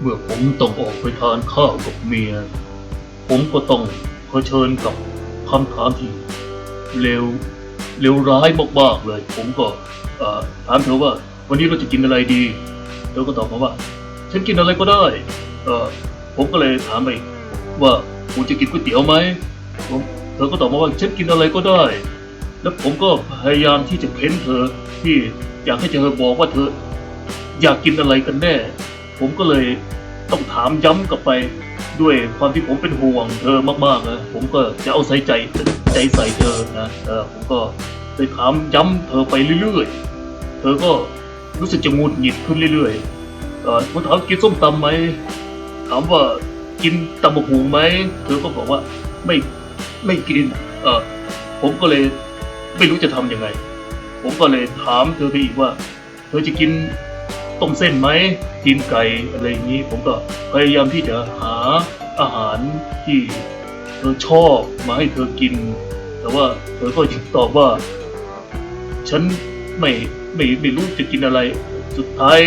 เมื่อผมต้องออกไปทานข้าวกับเมีย ผมก็ต้องเผชิญกับคำถามที่เลวเลวร้ายมากๆเลย ผมก็ถามเธอว่า วันนี้เราจะกินอะไรดีเธอก็ตอบมาว่า ฉันกินอะไรก็ได้ผมก็เลยถามไปว่าคุณจะกินก๋วยเตี๋ยวไหมผมเธอก็ตอบมาว่าฉันกินอะไรก็ได้ แล้วผมก็พยายามที่จะเค้นเธอที่อยากให้เธอบอกว่าเธออยากกินอะไรกันแน่ ผมก็เลยต้องถามย้ำกลับไปด้วยความที่ผมเป็นห่วงเธอมากๆนะผมก็จะเอาใส่ใจใจใส่เธอนะเออผมก็เลยถามย้ำเธอไปเรื่อยๆ เธอก็รู้สึกจะงุดหงิดขึ้นเรื่อยๆเออผมถามกินส้มตำไหมถามว่ากินตำบักหูไหมเธอก็บอกว่าไม่ไม่กินเออผมก็เลยไม่รู้จะทำยังไง ผมก็เลยถามเธอไปอีกว่า เธอจะกิน ต้มเส้นไหมกินไก่อะไรอย่างนี้ ผมก็พยายามที่จะหาอาหารที่เธอชอบมาให้เธอกิน แต่ว่าเธอก็ยังตอบว่า ฉันไม่ไม่ไม่รู้จะกินอะไร สุดท้าย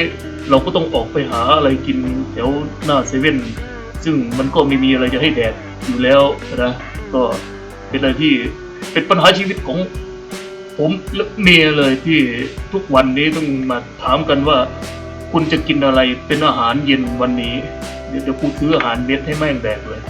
เราก็ต้องออกไปหาอะไรกินแถวหน้าเซเว่นซึ่งมันก็ไม่มีอะไรจะให้แดกอยู่แล้วนะก็เป็นอะไรที่เป็นปัญหาชีวิตของผมและเมียเลยที่ทุกวันนี้ต้องมาถามกันว่า คุณจะกินอะไรเป็นอาหารเย็นวันนี้ เดี๋ยวจะพูดซื้ออาหารเม็ดให้แม่งแดกเลย